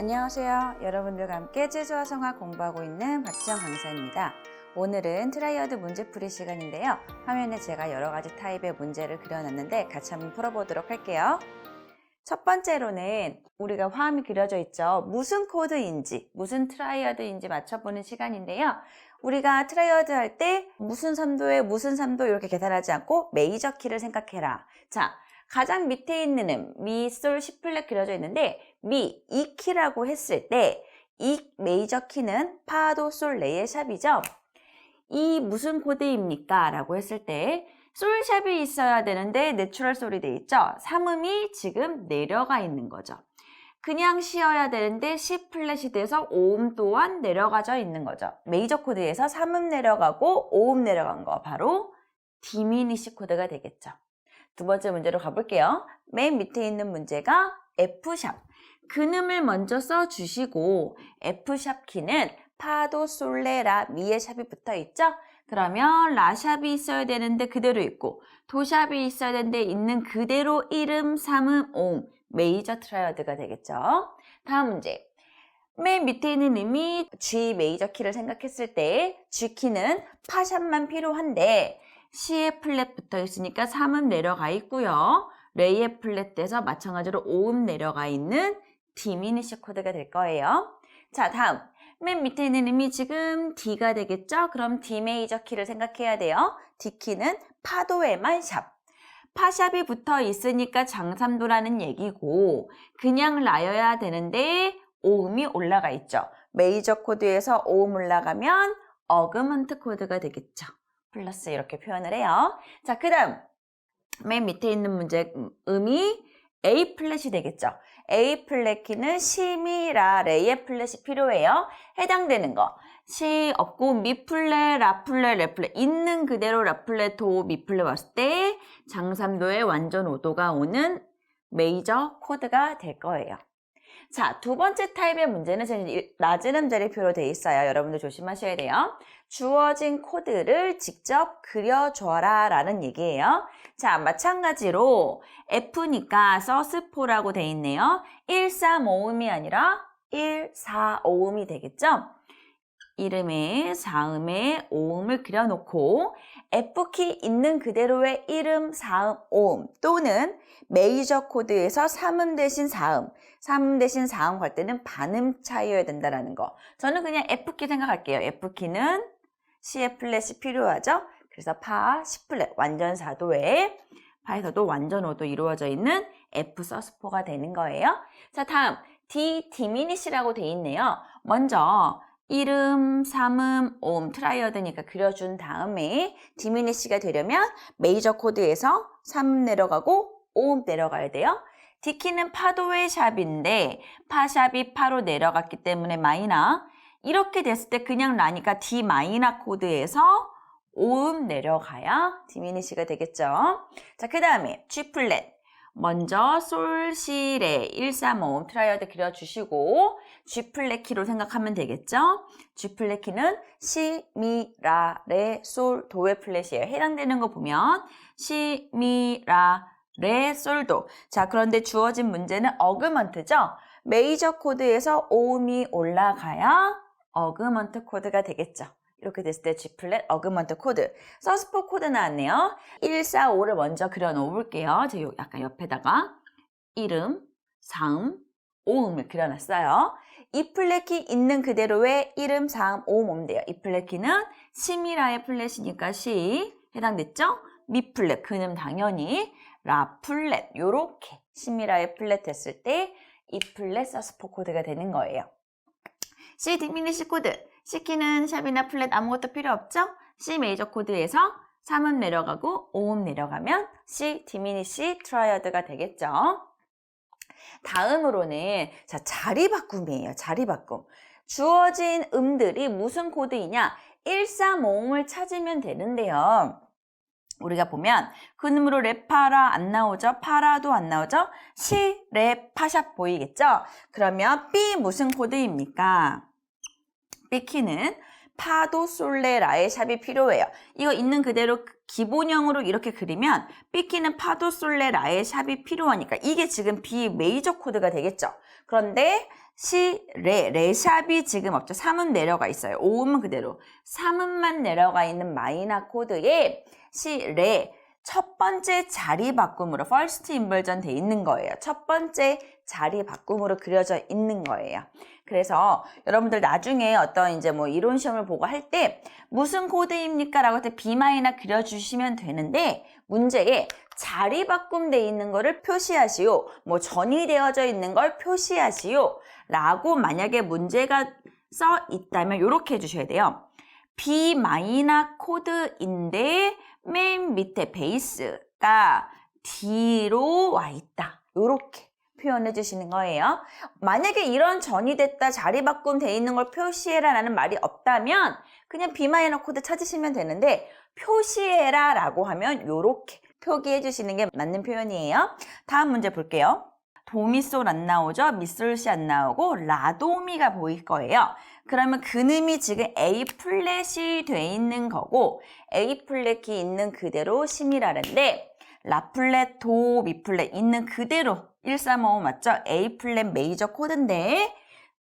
안녕하세요. 여러분들과 함께 제주와 성화 공부하고 있는 박지영 강사입니다. 오늘은 트라이어드 문제풀이 시간인데요. 화면에 제가 여러 가지 타입의 문제를 그려놨는데 같이 한번 풀어보도록 할게요. 첫 번째로는 우리가 화음이 그려져 있죠. 무슨 코드인지, 무슨 트라이어드인지 맞춰보는 시간인데요. 우리가 트라이어드 할 때 무슨 3도에 무슨 3도 이렇게 계산하지 않고 메이저 키를 생각해라. 자, 가장 밑에 있는 음, 미, 솔, 시 플랫 그려져 있는데 미, 이 키라고 했을 때 이 메이저 키는 파도, 솔, 레의 샵이죠. 이 무슨 코드입니까? 라고 했을 때 솔샵이 있어야 되는데 내추럴 솔이 돼 있죠. 3음이 지금 내려가 있는 거죠. 그냥 쉬어야 되는데 C 플랫이 돼서 5음 또한 내려가져 있는 거죠. 메이저 코드에서 3음 내려가고 5음 내려간 거 바로 디미니시 코드가 되겠죠. 두 번째 문제로 가볼게요. 맨 밑에 있는 문제가 F샵. 근음을 먼저 써주시고 F샵 키는 파도, 솔레, 라, 미의 샵이 붙어 있죠? 그러면 라샵이 있어야 되는데 그대로 있고 도샵이 있어야 되는데 있는 그대로 1음, 3음, 5음 메이저 트라이어드가 되겠죠. 다음 문제. 맨 밑에 있는 음이 G 메이저 키를 생각했을 때 G 키는 파샵만 필요한데 C의 플랫 붙어 있으니까 3음 내려가 있고요. 레이의 플랫 돼서 마찬가지로 5음 내려가 있는 디미니시 코드가 될 거예요. 자, 다음. 맨 밑에 있는 음이 지금 D가 되겠죠? 그럼 D 메이저 키를 생각해야 돼요. D 키는 파도에만 샵. 파샵이 붙어 있으니까 장삼도라는 얘기고 그냥 라여야 되는데 오음이 올라가 있죠. 메이저 코드에서 오음 올라가면 어그먼트 코드가 되겠죠. 플러스 이렇게 표현을 해요. 자, 그 다음 맨 밑에 있는 문제 음, 음이 A 플랫이 되겠죠. A 플랫 키는 시미라 레의 플랫이 필요해요. 해당되는 거. 시 없고 미 플랫, 라 플랫, 레 플랫 있는 그대로 라 플랫, 도, 미 플랫 왔을 때 장삼도의 완전 오도가 오는 메이저 코드가 될 거예요. 자, 두 번째 타입의 문제는 낮은 음자리 표로 돼 있어요. 여러분들 조심하셔야 돼요. 주어진 코드를 직접 그려줘라 라는 얘기예요. 자, 마찬가지로 F니까 서스포라고 돼 있네요. 135음이 아니라 145음이 되겠죠? 이름에 4음에 5음을 그려놓고 F키 있는 그대로의 1음, 4음, 5음 또는 메이저 코드에서 3음 대신 4음, 3음 대신 4음 갈 때는 반음 차이여야 된다는 거. 저는 그냥 F키 생각할게요. F키는 C의 플랫이 필요하죠. 그래서 파, C 플랫, 완전 4도에 파에서도 완전 5도 이루어져 있는 F 서스포가 되는 거예요. 자, 다음 D 디미니시라고 돼 있네요. 먼저 1음, 3음, 5음 트라이어드니까 그려준 다음에 디미니시가 되려면 메이저 코드에서 3음 내려가고 5음 내려가야 돼요. D키는 파도의 샵인데 파샵이 파로 내려갔기 때문에 마이너 이렇게 됐을 때 그냥 라니까 D 마이너 코드에서 5음 내려가야 디미니시가 되겠죠. 자, 그 다음에 G 플랫. 먼저 솔, 시, 레, 1, 3, 5 트라이어드 그려주시고 G 플랫 키로 생각하면 되겠죠. G 플랫 키는 시, 미, 라, 레, 솔, 도의 플랫이에요. 해당되는 거 보면 시, 미, 라, 레, 솔, 도. 자, 그런데 주어진 문제는 어그먼트죠. 메이저 코드에서 5음이 올라가야 어그먼트 코드가 되겠죠. 이렇게 됐을 때 G 플랫 어그먼트 코드. 서스포 코드 나왔네요. 1, 4, 5를 먼저 그려 놓을게요. 제가 약간 옆에다가. 이름, 사음, 오음을 그려놨어요. 이 플랫키 있는 그대로의 이름, 사음, 오음 오면 돼요. 이 플랫키는 시미라의 플랫이니까 시 해당됐죠? 미 플랫 그는 당연히 라 플랫 요렇게 시미라의 플랫 됐을 때 이 플랫 서스포 코드가 되는 거예요 C 디미니시 코드 C키는 샵이나 플랫 아무것도 필요 없죠? C 메이저 코드에서 3음 내려가고 5음 내려가면 C 디미니시 트라이어드가 되겠죠. 다음으로는 자 자리 바꿈이에요. 자리 바꿈. 주어진 음들이 무슨 코드이냐? 135음을 찾으면 되는데요. 우리가 보면 근음으로 레파라 안 나오죠? 파라도 안 나오죠? 시, 레, 파샵 보이겠죠? 그러면 B 무슨 코드입니까? B키는 파도 솔레 라의 샵이 필요해요. 이거 있는 그대로 기본형으로 이렇게 그리면 삐끼는 파도 솔레 라의 샵이 필요하니까 이게 지금 B 메이저 코드가 되겠죠. 그런데 시, 레, 레샵이 지금 없죠. 3은 내려가 있어요. 5음은 그대로. 3음만 내려가 있는 마이너 코드에 시, 레, 첫 번째 자리 바꿈으로 first inversion 돼 있는 거예요. 첫 번째 자리 바꿈으로 그려져 있는 거예요. 그래서 여러분들 나중에 어떤 이제 뭐 이론 시험을 보고 할 때 무슨 코드입니까? 라고 할 때 B 마이너 그려주시면 되는데 문제에 자리 바꿈돼 있는 거를 표시하시오. 뭐 전이 되어져 있는 걸 표시하시오. 라고 만약에 문제가 써 있다면 이렇게 해주셔야 돼요. B 마이너 코드인데 맨 밑에 베이스가 D로 와 있다. 이렇게 표현해 주시는 거예요. 만약에 이런 전이 됐다, 자리 바꿈 돼 있는 걸 표시해라 라는 말이 없다면 그냥 B 마이너 코드 찾으시면 되는데 표시해라 라고 하면 이렇게 표기해 주시는 게 맞는 표현이에요. 다음 문제 볼게요. 도미솔 안 나오죠? 미솔시 안 나오고 라도미가 보일 거예요. 그러면 근음이 지금 A 플랫이 돼 있는 거고 A 플랫이 있는 그대로 심이라는데 라 플랫, 도, 미 플랫 있는 그대로 1355 맞죠? A 플랫 메이저 코드인데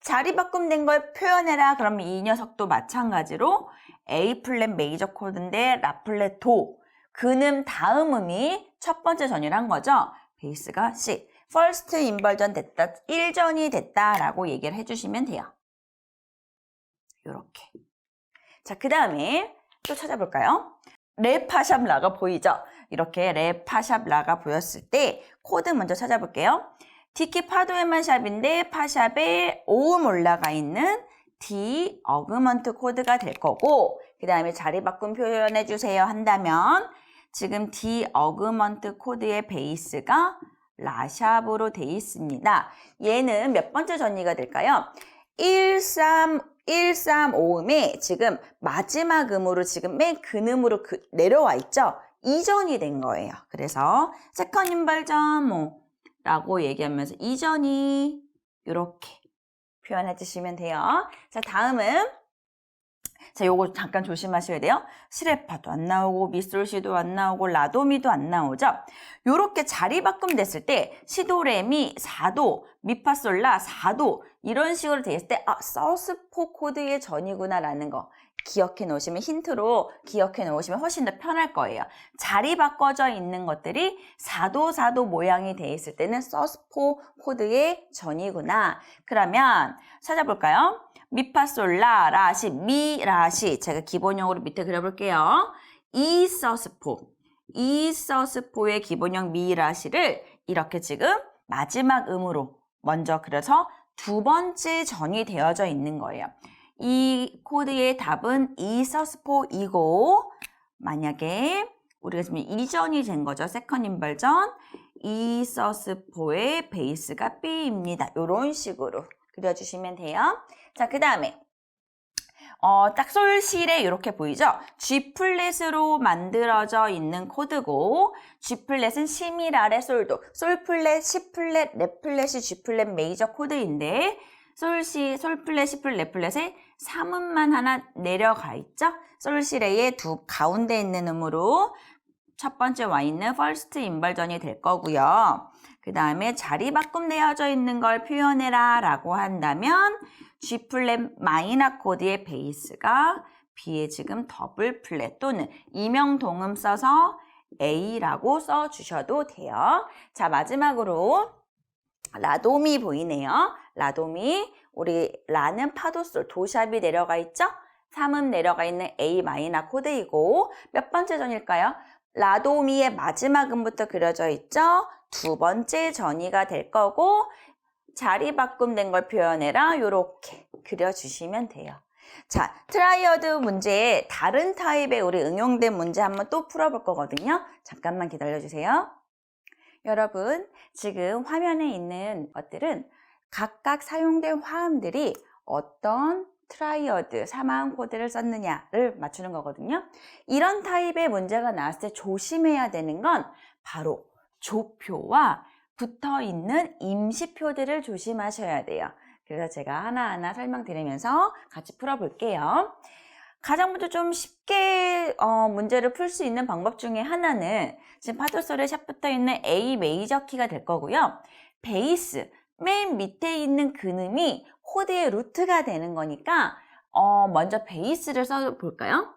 자리 바꿈된 걸 표현해라. 그러면 이 녀석도 마찬가지로 A 플랫 메이저 코드인데 라 플랫, 도 근음 다음 음이 첫 번째 전이란 거죠. 베이스가 C. first inversion 됐다, 1전이 됐다라고 얘기를 해주시면 돼요. 요렇게. 자, 그 다음에 또 찾아볼까요? 레 파샵 라가 보이죠? 이렇게 레 파샵 라가 보였을 때 코드 먼저 찾아볼게요. 디키 파도에만 샵인데 파샵에 5음 올라가 있는 D 어그먼트 코드가 될 거고 그 다음에 자리 바꿈 표현해 주세요 한다면 지금 D 어그먼트 코드의 베이스가 라샵으로 돼 있습니다. 얘는 몇 번째 전이가 될까요? 13, 135음이 지금 마지막 음으로 지금 맨 근음으로 그 내려와 있죠? 이전이 된 거예요. 그래서 세컨 인발전 뭐 라고 얘기하면서 이전이 이렇게 표현해 주시면 돼요. 자, 다음은 자, 요거 잠깐 조심하셔야 돼요. 시레파도 안 나오고 미솔시도 안 나오고 라도미도 안 나오죠. 요렇게 자리 바꿈 됐을 때 시도레미 4도, 미파솔라 4도 이런 식으로 돼 있을 때 아, 서스포 코드의 전이구나라는 거 기억해 놓으시면 힌트로 기억해 놓으시면 훨씬 더 편할 거예요. 자리 바꿔져 있는 것들이 4도 4도 모양이 돼 있을 때는 서스포 코드의 전이구나. 그러면 찾아볼까요? 미파솔라 라시 미 라시 제가 기본형으로 밑에 그려볼게요. 이 서스포 이 서스포의 기본형 미 라시를 이렇게 지금 마지막 음으로 먼저 그려서 두 번째 전이 되어져 있는 거예요. 이 코드의 답은 이 서스포이고 만약에 우리가 지금 이전이 된 거죠. 세컨 인벌전 이 서스포의 베이스가 B입니다. 이런 식으로 그려주시면 돼요. 자, 그 다음에 어, 딱 솔실에 이렇게 보이죠? G 플랫으로 만들어져 있는 코드고 G 플랫은 시밀 아래 솔도, 솔 플랫, 시 플랫, 레 플랫이 G 플랫 메이저 코드인데 솔시, 솔 플랫, 시 플랫, 레 플랫에 3음만 하나 내려가 있죠? 솔시레의 두 가운데 있는 음으로 첫 번째 와 있는 first 인벌전이 될 거고요. 그 다음에 자리 바꿈되어져 있는 걸 표현해라 라고 한다면 G 플랫 마이너 코드의 베이스가 B의 지금 더블 플랫 또는 이명 동음 써서 A라고 써주셔도 돼요. 자 마지막으로 라도미 보이네요. 라도미 우리 라는 파도솔 도샵이 내려가 있죠? 3음 내려가 있는 A 마이너 코드이고 몇 번째 전일까요? 라도미의 마지막 음부터 그려져 있죠? 두 번째 전이가 될 거고 자리 바꿈된 걸 표현해라 이렇게 그려주시면 돼요. 자, 트라이어드 문제에 다른 타입의 우리 응용된 문제 한번 또 풀어볼 거거든요. 잠깐만 기다려주세요. 여러분, 지금 화면에 있는 것들은 각각 사용된 화음들이 어떤 트라이어드, 사망 코드를 썼느냐를 맞추는 거거든요. 이런 타입의 문제가 나왔을 때 조심해야 되는 건 바로 조표와 붙어 있는 임시표들을 조심하셔야 돼요. 그래서 제가 하나하나 설명드리면서 같이 풀어볼게요. 가장 먼저 좀 쉽게 어, 문제를 풀 수 있는 방법 중에 하나는 지금 파도솔에 샵 붙어 있는 A 메이저 키가 될 거고요. 베이스 맨 밑에 있는 근음이 코드의 루트가 되는 거니까 어, 먼저 베이스를 써볼까요?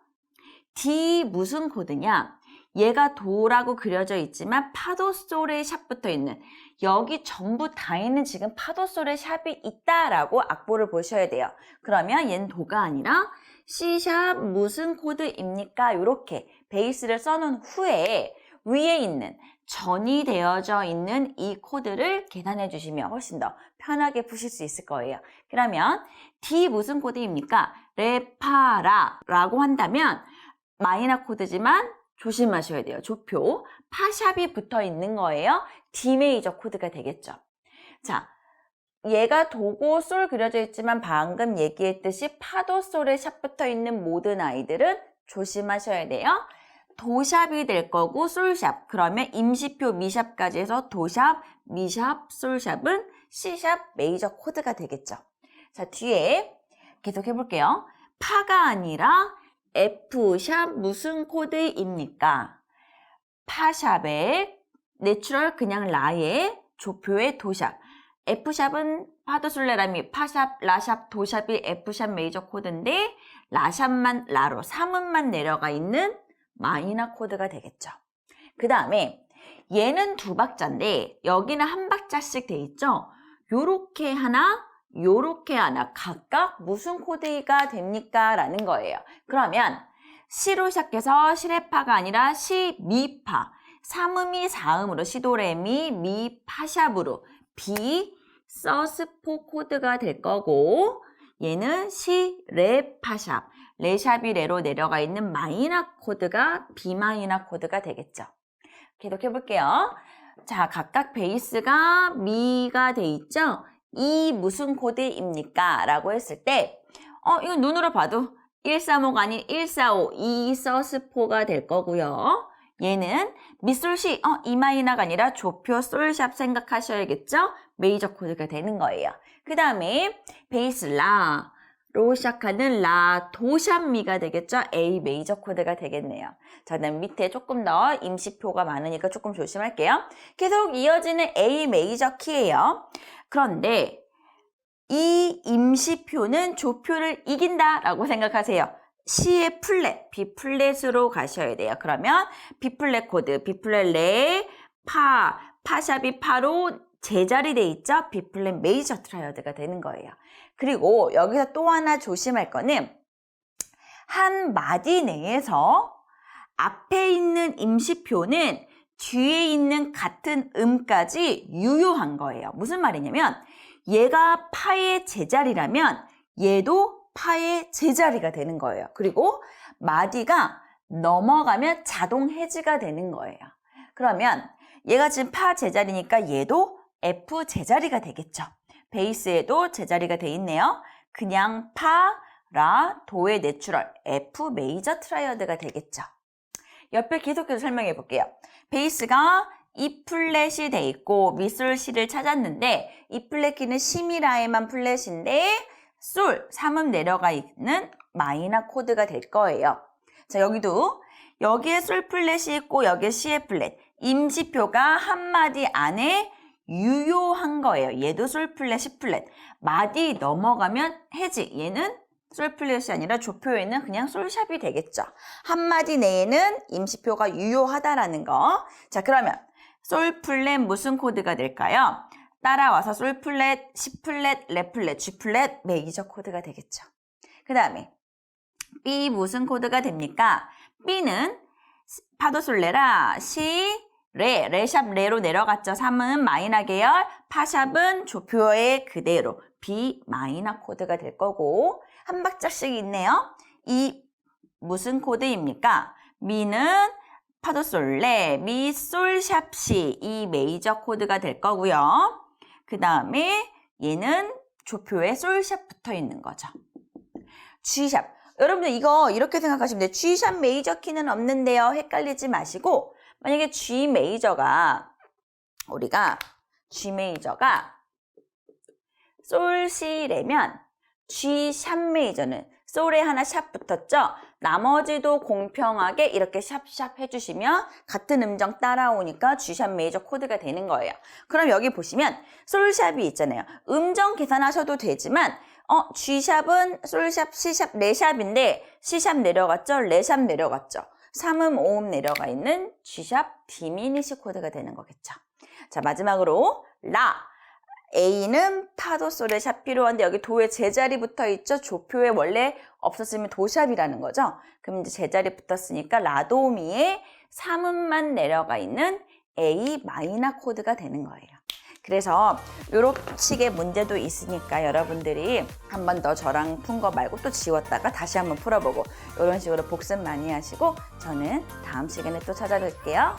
D 무슨 코드냐? 얘가 도라고 그려져 있지만 파도솔에 샵 붙어 있는 여기 전부 다 있는 지금 파도솔에 샵이 있다라고 악보를 보셔야 돼요. 그러면 얘는 도가 아니라 C샵 무슨 코드입니까? 이렇게 베이스를 써놓은 후에 위에 있는 전이 되어져 있는 이 코드를 계산해 주시면 훨씬 더 편하게 푸실 수 있을 거예요. 그러면 D 무슨 코드입니까? 레파라 라고 한다면 마이너 코드지만 조심하셔야 돼요. 조표. 파샵이 붙어 있는 거예요. D 메이저 코드가 되겠죠. 자, 얘가 도고 솔 그려져 있지만 방금 얘기했듯이 파도 솔에 샵 붙어 있는 모든 아이들은 조심하셔야 돼요. 도샵이 될 거고 솔샵. 그러면 임시표 미샵까지 해서 도샵, 미샵, 솔샵은 C샵 메이저 코드가 되겠죠. 자, 뒤에 계속 해볼게요. 파가 아니라 F샵 무슨 코드입니까? 파샵의 내추럴 그냥 라의 조표의 도샵. F샵은 파도술레라미, 파샵, 라샵, 도샵이 F샵 메이저 코드인데 라샵만 라로 3음만 내려가 있는 마이너 코드가 되겠죠. 그 다음에 얘는 두 박자인데 여기는 한 박자씩 돼 있죠. 요렇게 하나, 요렇게 하나 각각 무슨 코드가 됩니까? 라는 거예요. 그러면 시로 시작해서 시레파가 아니라 시, 미파. 3음이 4음으로 시도레미, 미, 파샵으로 비, 서스포 코드가 될 거고 얘는 시, 레, 파샵. 레샵이 레로 내려가 있는 마이너 코드가 비 마이너 코드가 되겠죠. 계속 해 볼게요. 자, 각각 베이스가 미가 돼 있죠? 이 무슨 코드입니까? 라고 했을 때, 어, 이건 눈으로 봐도 135가 아닌 145, 이 서스포가 될 거고요. 얘는 미솔시, 어, 이 마이너가 아니라 조표 솔샵 생각하셔야겠죠? 메이저 코드가 되는 거예요. 그 다음에 베이스 라, 로 시작하는 라, 도샵 미가 되겠죠? A 메이저 코드가 되겠네요. 자, 그다음 밑에 조금 더 임시표가 많으니까 조금 조심할게요. 계속 이어지는 A 메이저 키예요. 그런데 이 임시표는 조표를 이긴다 라고 생각하세요. C의 플랫, B 플랫으로 가셔야 돼요. 그러면 B 플랫 코드, B 플랫 레, 파, 파샵이 파로 제자리 돼 있죠? B 플랫 메이저 트라이어드가 되는 거예요. 그리고 여기서 또 하나 조심할 거는 한 마디 내에서 앞에 있는 임시표는 뒤에 있는 같은 음까지 유효한 거예요. 무슨 말이냐면 얘가 파의 제자리라면 얘도 파의 제자리가 되는 거예요. 그리고 마디가 넘어가면 자동 해지가 되는 거예요. 그러면 얘가 지금 파 제자리니까 얘도 F 제자리가 되겠죠. 베이스에도 제자리가 돼 있네요. 그냥 파, 라, 도의 내추럴, F 메이저 트라이어드가 되겠죠. 옆에 계속해서 설명해 볼게요. 베이스가 E 플랫이 돼 있고 미솔 C를 찾았는데 E 플랫 키는 시미라에만 플랫인데 솔 3음 내려가 있는 마이너 코드가 될 거예요. 자 여기도 여기에 솔 플랫이 있고 여기에 C의 플랫 임시표가 한 마디 안에 유효한 거예요. 얘도 솔 플랫, 시 플랫. 마디 넘어가면 해지. 얘는 솔 플랫이 아니라 조표에는 그냥 솔샵이 되겠죠. 한 마디 내에는 임시표가 유효하다라는 거. 자, 그러면 솔 플랫 무슨 코드가 될까요? 따라와서 솔 플랫, 시 플랫, 레 플랫, G 플랫 메이저 코드가 되겠죠. 그 다음에 B 무슨 코드가 됩니까? B는 파도솔레라, 시, 레, 레샵 레로 내려갔죠. 3은 마이너 계열, 파샵은 조표의 그대로 B 마이너 코드가 될 거고 한 박자씩 있네요. 이 무슨 코드입니까? 미는 파도솔 레, 미, 솔, 샵, 시 이 메이저 코드가 될 거고요. 그 다음에 얘는 조표에 솔샵 붙어 있는 거죠. G샵. 여러분들 이거 이렇게 생각하시면 돼요. G샵 메이저 키는 없는데요. 헷갈리지 마시고 만약에 G 메이저가 우리가 G 메이저가 솔, 시, 레면 G 샵 메이저는 솔에 하나 샵 붙었죠? 나머지도 공평하게 이렇게 샵샵 해주시면 같은 음정 따라오니까 G샵 메이저 코드가 되는 거예요. 그럼 여기 보시면 솔샵이 있잖아요. 음정 계산하셔도 되지만 어, G샵은 솔샵, C샵, 레샵인데 C샵 내려갔죠? 레샵 내려갔죠? 3음, 5음 내려가 있는 G샵 디미니시 코드가 되는 거겠죠. 자, 마지막으로 라. A는 파도 솔의 샵 필요 한데 여기 도의 제자리 붙어 있죠? 조표에 원래 없었으면 도샵이라는 거죠. 그럼 이제 제자리 붙었으니까 라도미에 3음만 내려가 있는 A 마이너 코드가 되는 거예요. 그래서 이런 식의 문제도 있으니까 여러분들이 한 번 더 저랑 푼 거 말고 또 지웠다가 다시 한번 풀어보고 이런 식으로 복습 많이 하시고 저는 다음 시간에 또 찾아뵐게요.